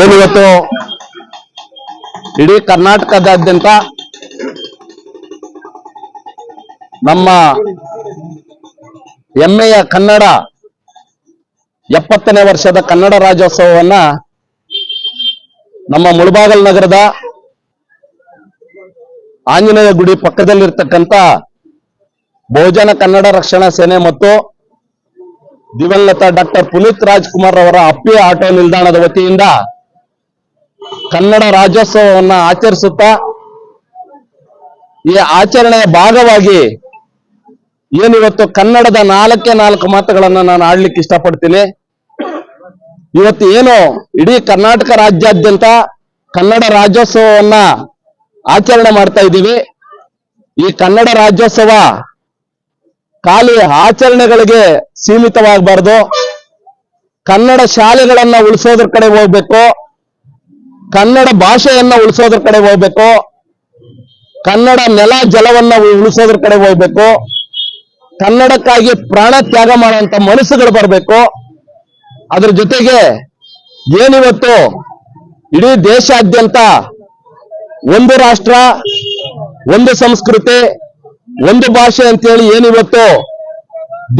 ಏನಿವತ್ತು? ಇಡೀ ಕರ್ನಾಟಕದಾದ್ಯಂತ ನಮ್ಮ ಹೆಮ್ಮೆಯ ಕನ್ನಡ ಎಪ್ಪತ್ತನೇ ವರ್ಷದ ಕನ್ನಡ ರಾಜ್ಯೋತ್ಸವವನ್ನ ನಮ್ಮ ಮುಳಬಾಗಲ್ ನಗರದ ಆಂಜನೇಯ ಗುಡಿ ಪಕ್ಕದಲ್ಲಿರ್ತಕ್ಕಂಥ ಬಹುಜನ ಕನ್ನಡ ರಕ್ಷಣಾ ಸೇನೆ ಮತ್ತು ದಿವಂಗತ ಡಾಕ್ಟರ್ ಪುನೀತ್ ರಾಜ್ಕುಮಾರ್ ಅವರ ಅಪ್ಪಿ ಆಟೋ ನಿಲ್ದಾಣದ ವತಿಯಿಂದ ಕನ್ನಡ ರಾಜ್ಯೋತ್ಸವವನ್ನು ಆಚರಿಸುತ್ತಾ ಈ ಆಚರಣೆಯ ಭಾಗವಾಗಿ ಏನಿವತ್ತು ಕನ್ನಡದ ನಾಲ್ಕೇ ನಾಲ್ಕು ಮಾತುಗಳನ್ನ ನಾನು ಆಡ್ಲಿಕ್ಕೆ ಇಷ್ಟಪಡ್ತೀನಿ. ಇವತ್ತು ಏನು ಇಡೀ ಕರ್ನಾಟಕ ರಾಜ್ಯಾದ್ಯಂತ ಕನ್ನಡ ರಾಜ್ಯೋತ್ಸವವನ್ನ ಆಚರಣೆ ಮಾಡ್ತಾ ಇದ್ದೀವಿ. ಈ ಕನ್ನಡ ರಾಜ್ಯೋತ್ಸವ ಖಾಲಿ ಆಚರಣೆಗಳಿಗೆ ಸೀಮಿತವಾಗಬಾರ್ದು. ಕನ್ನಡ ಶಾಲೆಗಳನ್ನ ಉಳಿಸೋದ್ರ ಕಡೆ ಹೋಗ್ಬೇಕು. ಕನ್ನಡ ಭಾಷೆಯನ್ನ ಉಳಿಸೋದ್ರ ಕಡೆ ಹೋಗ್ಬೇಕು. ಕನ್ನಡ ನೆಲ ಜಲವನ್ನ ಉಳಿಸೋದ್ರ ಕಡೆ ಹೋಗ್ಬೇಕು. ಕನ್ನಡಕ್ಕಾಗಿ ಪ್ರಾಣ ತ್ಯಾಗ ಮಾಡುವಂತ ಮನಸ್ಸುಗಳು ಬರಬೇಕು. ಅದ್ರ ಜೊತೆಗೆ ಏನಿವತ್ತು ಇಡೀ ದೇಶಾದ್ಯಂತ ಒಂದು ರಾಷ್ಟ್ರ, ಒಂದು ಸಂಸ್ಕೃತಿ ಒಂದು ಭಾಷೆ ಅಂತೇಳಿ ಏನಿವತ್ತು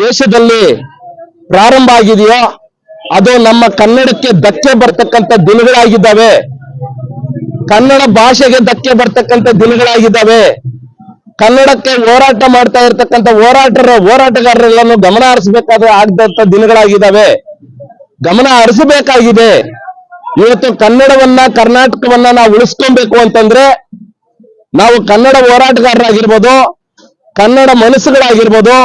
ದೇಶದಲ್ಲಿ ಪ್ರಾರಂಭ ಆಗಿದೆಯೋ ಅದು ನಮ್ಮ ಕನ್ನಡಕ್ಕೆ ಧಕ್ಕೆ ಬರ್ತಕ್ಕಂಥ ದಿನಗಳಾಗಿದ್ದಾವೆ. ಕನ್ನಡ ಭಾಷೆಗೆ ಧಕ್ಕೆ ಬರ್ತಕ್ಕಂಥ ದಿನಗಳಾಗಿದ್ದಾವೆ. ಕನ್ನಡಕ್ಕೆ ಹೋರಾಟ ಮಾಡ್ತಾ ಇರ್ತಕ್ಕಂಥ ಹೋರಾಟರ ಹೋರಾಟಗಾರರೆಲ್ಲನೂ ಗಮನ ಹರಿಸಬೇಕಾದ್ರೆ ಆಗದಂತ ದಿನಗಳಾಗಿದ್ದಾವೆ. ಗಮನ ಹರಿಸಬೇಕಾಗಿದೆ. ಇವತ್ತು ಕನ್ನಡವನ್ನ, ಕರ್ನಾಟಕವನ್ನ ನಾವು ಉಳಿಸ್ಕೊಬೇಕು ಅಂತಂದ್ರೆ ನಾವು ಕನ್ನಡ ಹೋರಾಟಗಾರರಾಗಿರ್ಬೋದು ಕನ್ನಡ ಮನಸ್ಸುಗಳಾಗಿರ್ಬೋದು,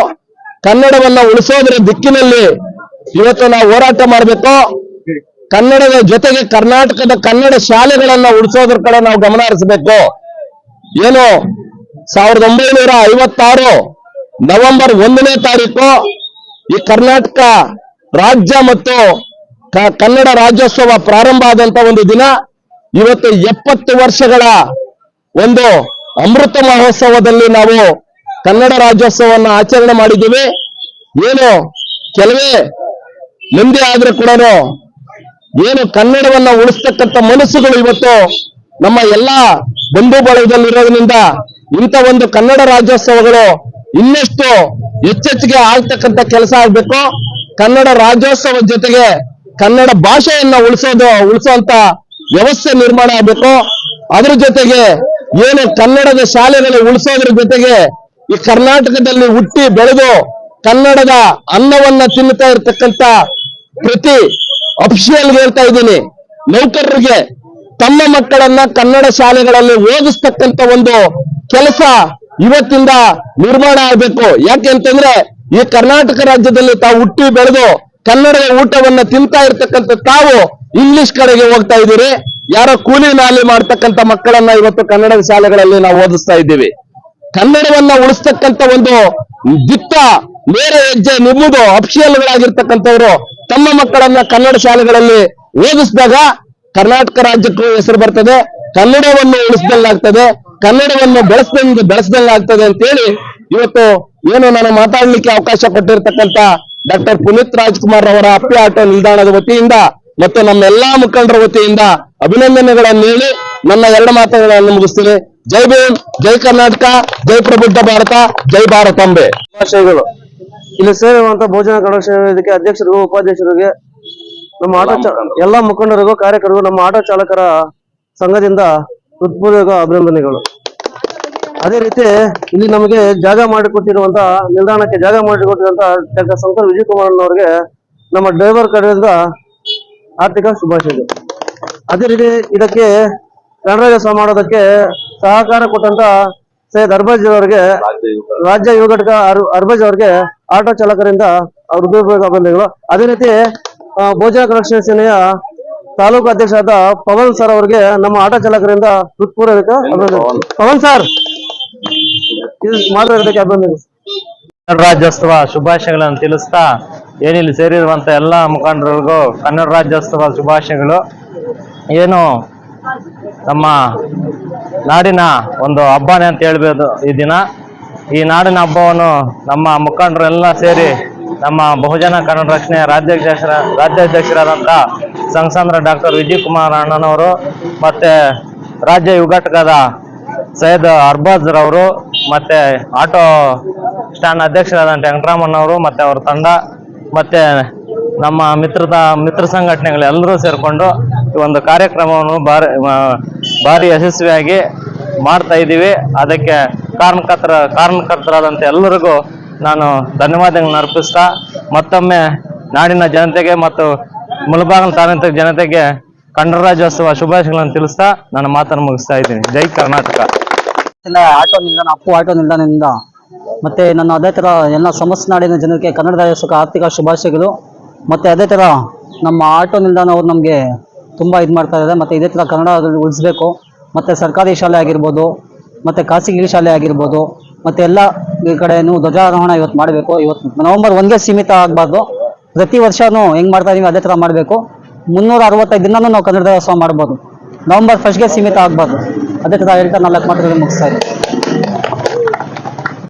ಕನ್ನಡವನ್ನ ಉಳಿಸೋದ್ರ ದಿಕ್ಕಿನಲ್ಲಿ ಇವತ್ತು ನಾವು ಹೋರಾಟ ಮಾಡಬೇಕು. ಕನ್ನಡದ ಜೊತೆಗೆ ಕರ್ನಾಟಕದ ಕನ್ನಡ ಶಾಲೆಗಳನ್ನ ಉಳಿಸೋದ್ರ ಕಡೆ ನಾವು ಗಮನ ಹರಿಸಬೇಕು. ಏನು, ಸಾವಿರದ ಒಂಬೈನೂರ ಐವತ್ತಾರು ನವೆಂಬರ್ ಒಂದನೇ ತಾರೀಕು ಈ ಕರ್ನಾಟಕ ರಾಜ್ಯ ಮತ್ತು ಕನ್ನಡ ರಾಜ್ಯೋತ್ಸವ ಪ್ರಾರಂಭ ಆದಂತ ಒಂದು ದಿನ. ಇವತ್ತು ಎಪ್ಪತ್ತು ವರ್ಷಗಳ ಒಂದು ಅಮೃತ ಮಹೋತ್ಸವದಲ್ಲಿ ನಾವು ಕನ್ನಡ ರಾಜ್ಯೋತ್ಸವವನ್ನು ಆಚರಣೆ ಮಾಡಿದ್ದೀವಿ. ಏನು, ಕೆಲವೇ ಮಂದಿ ಆದ್ರೆ ಕೂಡ ಏನು ಕನ್ನಡವನ್ನ ಉಳಿಸ್ತಕ್ಕಂಥ ಮನಸ್ಸುಗಳು ಇವತ್ತು ನಮ್ಮ ಎಲ್ಲಾ ಬಂಧು ಬಳಗದಲ್ಲಿರೋದ್ರಿಂದ ಇಂಥ ಒಂದು ಕನ್ನಡ ರಾಜ್ಯೋತ್ಸವಗಳು ಇನ್ನಷ್ಟು ಹೆಚ್ಚೆಚ್ಚಿಗೆ ಆಗ್ತಕ್ಕಂಥ ಕೆಲಸ ಆಗ್ಬೇಕು. ಕನ್ನಡ ರಾಜ್ಯೋತ್ಸವ ಜೊತೆಗೆ ಕನ್ನಡ ಭಾಷೆಯನ್ನ ಉಳಿಸೋದು ಉಳಿಸುವಂತ ವ್ಯವಸ್ಥೆ ನಿರ್ಮಾಣ ಆಗ್ಬೇಕು. ಅದ್ರ ಜೊತೆಗೆ ಏನು ಕನ್ನಡದ ಶಾಲೆಗಳು ಉಳಿಸೋದ್ರ ಜೊತೆಗೆ ಈ ಕರ್ನಾಟಕದಲ್ಲಿ ಹುಟ್ಟಿ ಬೆಳೆದು ಕನ್ನಡದ ಅನ್ನವನ್ನ ತಿನ್ನುತ್ತಾ ಇರ್ತಕ್ಕಂತ ಪ್ರತಿ ಅಫಿಷಿಯಲ್ ಹೇಳ್ತಾ ಇದ್ದೀನಿ, ನೌಕರರಿಗೆ ತಮ್ಮ ಮಕ್ಕಳನ್ನ ಕನ್ನಡ ಶಾಲೆಗಳಲ್ಲಿ ಓದಿಸ್ತಕ್ಕಂತ ಒಂದು ಕೆಲಸ ಇವತ್ತಿಂದ ನಿರ್ಮಾಣ ಆಗಬೇಕು. ಯಾಕೆ ಅಂತಂದ್ರೆ ಈ ಕರ್ನಾಟಕ ರಾಜ್ಯದಲ್ಲಿ ತಾವು ಹುಟ್ಟಿ ಬೆಳೆದು ಕನ್ನಡದ ಊಟವನ್ನ ತಿಂತಾ ಇರ್ತಕ್ಕಂಥ ತಾವು ಇಂಗ್ಲಿಷ್ ಕಡೆಗೆ ಹೋಗ್ತಾ ಇದ್ದೀರಿ. ಯಾರೋ ಕೂಲಿ ನಾಲಿ ಮಾಡ್ತಕ್ಕಂಥ ಮಕ್ಕಳನ್ನ ಇವತ್ತು ಕನ್ನಡದ ಶಾಲೆಗಳಲ್ಲಿ ನಾವು ಓದಿಸ್ತಾ ಇದ್ದೀವಿ. ಕನ್ನಡವನ್ನ ಉಳಿಸ್ತಕ್ಕಂಥ ಒಂದು ದಿಟ್ಟ, ನೇರ ಹೆಜ್ಜೆ ನಿಮ್ಮದು ಅಫಿಷಿಯಲ್ಗಳಾಗಿರ್ತಕ್ಕಂಥವ್ರು ತಮ್ಮ ಮಕ್ಕಳನ್ನ ಕನ್ನಡ ಶಾಲೆಗಳಲ್ಲಿ ಓದಿಸಿದಾಗ ಕರ್ನಾಟಕ ರಾಜ್ಯಕ್ಕೂ ಹೆಸರು ಬರ್ತದೆ, ಕನ್ನಡವನ್ನು ಉಳಿಸ್ದಂಗಾಗ್ತದೆ, ಕನ್ನಡವನ್ನು ಬೆಳೆಸ್ದಂಗೆ, ಬೆಳೆಸ್ದಂಗಾಗ್ತದೆ ಅಂತೇಳಿ ಇವತ್ತು ಏನು ನಾನು ಮಾತಾಡ್ಲಿಕ್ಕೆ ಅವಕಾಶ ಕೊಟ್ಟಿರ್ತಕ್ಕಂಥ ಡಾಕ್ಟರ್ ಪುನೀತ್ ರಾಜ್ಕುಮಾರ್ ಅವರ ಅಪ್ಪಿ ಆಟೋ ನಿಲ್ದಾಣದ ವತಿಯಿಂದ ಮತ್ತು ನಮ್ಮೆಲ್ಲಾ ಮುಖಂಡರ ವತಿಯಿಂದ ಅಭಿನಂದನೆಗಳನ್ನು ಹೇಳಿ ನನ್ನ ಎರಡು ಮಾತುಗಳನ್ನು ಮುಗಿಸ್ತೀನಿ. ಜೈ ಭೀಮ್, ಜೈ ಕರ್ನಾಟಕ, ಜೈ ಪ್ರಬುದ್ಧ ಭಾರತ, ಜೈ ಭಾರತಾಂಬೆ ಶುಭಾಶಯಗಳು. ಇಲ್ಲಿ ಸೇರುವಂತ ಭೋಜನ ವೇದಿಕೆ ಅಧ್ಯಕ್ಷರಿಗೂ ಉಪಾಧ್ಯಕ್ಷರಿಗೆ, ನಮ್ಮ ಆಟೋ ಎಲ್ಲಾ ಮುಖಂಡರಿಗೂ, ಕಾರ್ಯಕರ್ತರಿಗೂ, ನಮ್ಮ ಆಟೋ ಚಾಲಕರ ಸಂಘದಿಂದ ಹೃತ್ಪೂರ್ವಕ ಅಭಿನಂದನೆಗಳು. ಅದೇ ರೀತಿ ಇಲ್ಲಿ ನಮಗೆ ಜಾಗ ಮಾಡಿಕೊಟ್ಟಿರುವಂತಹ ನಿಲ್ದಾಣಕ್ಕೆ ಜಾಗ ಮಾಡಿಕೊಟ್ಟಿರುವಂತ ಡಾಕ್ಟರ್ ಶಂಕರ್ ವಿಜಯ್ ಕುಮಾರ್ ಅವರಿಗೆ ನಮ್ಮ ಡ್ರೈವರ್ ಕಡೆಯಿಂದ ಆರ್ಥಿಕ ಶುಭಾಶಯಗಳು. ಅದೇ ರೀತಿ ಇದಕ್ಕೆ ಗಣರಾಜ್ಯೋತ್ಸವ ಮಾಡೋದಕ್ಕೆ ಸಹಕಾರ ಕೊಟ್ಟಂತ ಸೈಯದ್ ಅರ್ಬಜ್ ಅವರಿಗೆ ರಾಜ್ಯ ಯುವ ಘಟಕ. ಅರ್ಬಜ್ ಅವರಿಗೆ ಆಟೋ ಚಾಲಕರಿಂದ ಅಭಿನಂದನೆಗಳು ಅದೇ ರೀತಿ ಭೋಜನ ಕಲಕ್ಷಣ ಸೇನೆಯ ತಾಲೂಕು ಅಧ್ಯಕ್ಷರಾದ ಪವನ್ ಸರ್ ಅವರಿಗೆ ನಮ್ಮ ಆಟೋ ಚಾಲಕರಿಂದ ಹೃತ್ಪೂರ್ವಕ ಪವನ್. ಸರ್ ಮಾತಾಡೋದಕ್ಕೆ ಅಭಿನಂದನೆ. ಕನ್ನಡ ರಾಜ್ಯೋತ್ಸವ ಶುಭಾಶಯಗಳನ್ನು ತಿಳಿಸ್ತಾ ಏನಿಲ್ಲಿ ಸೇರಿರುವಂತ ಎಲ್ಲ ಮುಖಂಡರಿಗೂ ಕನ್ನಡ ರಾಜ್ಯೋತ್ಸವ ಶುಭಾಶಯಗಳು. ಏನು ನಮ್ಮ ನಾಡಿನ ಒಂದು ಹಬ್ಬನೇ ಅಂತ ಹೇಳ್ಬೋದು ಈ ದಿನ. ಈ ನಾಡಿನ ಹಬ್ಬವನ್ನು ನಮ್ಮ ಮುಖಂಡರೆಲ್ಲ ಸೇರಿ ನಮ್ಮ ಬಹುಜನ ಕನ್ನಡ ರಕ್ಷಣೆಯ ರಾಜ್ಯಾಧ್ಯಕ್ಷರ, ರಾಜ್ಯಾಧ್ಯಕ್ಷರಾದಂಥ ಸಂಸಂದ್ರ ಡಾಕ್ಟರ್ ವಿಜಯ್ ಕುಮಾರ್ ಅಣ್ಣನವರು ಮತ್ತು ರಾಜ್ಯ ಯುಗಾಟಕದ ಸೈಯದ್ ಅರ್ಬಾಜ್ ರವರು ಮತ್ತೆ ಆಟೋ ಸ್ಟ್ಯಾಂಡ್ ಅಧ್ಯಕ್ಷರಾದಂಥ ವೆಂಕಟರಾಮಣ್ಣವರು ಮತ್ತು ಅವರ ತಂಡ ಮತ್ತು ನಮ್ಮ ಮಿತ್ರದ, ಮಿತ್ರ ಸಂಘಟನೆಗಳೆಲ್ಲರೂ ಸೇರಿಕೊಂಡು ಒಂದು ಕಾರ್ಯಕ್ರಮವನ್ನು ಭಾರಿ ಭಾರಿ ಯಶಸ್ವಿಯಾಗಿ ಮಾಡ್ತಾ ಇದ್ದೀವಿ. ಅದಕ್ಕೆ ಕಾರಣಕರ್ತರ ಕಾರಣಕರ್ತರಾದಂಥ ಎಲ್ಲರಿಗೂ ನಾನು ಧನ್ಯವಾದಗಳನ್ನು ಅರ್ಪಿಸ್ತಾ, ಮತ್ತೊಮ್ಮೆ ನಾಡಿನ ಜನತೆಗೆ ಮತ್ತು ಮುಳಬಾಗಿಲು ತಾಲೂಕಿನ ಜನತೆಗೆ ಕನ್ನಡ ರಾಜ್ಯೋತ್ಸವ ಶುಭಾಶಯಗಳನ್ನು ತಿಳಿಸ್ತಾ ನನ್ನ ಮಾತನ್ನು ಮುಗಿಸ್ತಾ ಇದ್ದೀನಿ. ಜೈ ಕರ್ನಾಟಕ. ಎಲ್ಲ ಆಟೋ ನಿಲ್ದಾಣ ಅಪ್ಪು ಆಟೋ ನಿಲ್ದಾಣದಿಂದ ಮತ್ತೆ ನನ್ನ ಅದೇ ಥರ ಎಲ್ಲ ಸಮಸ್ತ ನಾಡಿನ ಜನರಿಗೆ ಕನ್ನಡ ರಾಜ್ಯೋತ್ಸವ ಆರ್ಥಿಕ ಶುಭಾಶಯಗಳು. ಮತ್ತೆ ಅದೇ ಥರ ನಮ್ಮ ಆಟೋ ನಿಲ್ದಾಣ ಅವರು ನಮಗೆ ತುಂಬ ಇದು ಮಾಡ್ತಾ ಇದ್ದಾರೆ. ಮತ್ತು ಇದೇ ಥರ ಕನ್ನಡ ಉಳಿಸ್ಬೇಕು. ಮತ್ತು ಸರ್ಕಾರಿ ಶಾಲೆ ಆಗಿರ್ಬೋದು, ಮತ್ತು ಖಾಸಗಿ ಶಾಲೆ ಆಗಿರ್ಬೋದು, ಮತ್ತೆ ಎಲ್ಲ ಈ ಕಡೆನೂ ಧ್ವಜಾರೋಹಣ ಇವತ್ತು ಮಾಡಬೇಕು. ಇವತ್ತು ನವಂಬರ್ ಒಂದೇ ಸೀಮಿತ ಆಗಬಾರ್ದು. ಪ್ರತಿ ವರ್ಷವೂ ಹೆಂಗೆ ಮಾಡ್ತಾ ಇದೀವಿ ಅದೇ ಥರ ಮಾಡಬೇಕು. ಮುನ್ನೂರ ಅರವತ್ತೈದು ದಿನನೂ ನಾವು ಕನ್ನಡ ದಿನೋತ್ಸವ ಮಾಡ್ಬೋದು. ನವಂಬರ್ ಫಸ್ಟ್ಗೆ ಸೀಮಿತ ಆಗಬಾರ್ದು. ಅದೇ ಥರ ಹೇಳ್ತಾ ನಾಲ್ಕು ಮಾತ್ರ ಮುಗಿಸ್ತಾ ಇದ್ದೀನಿ.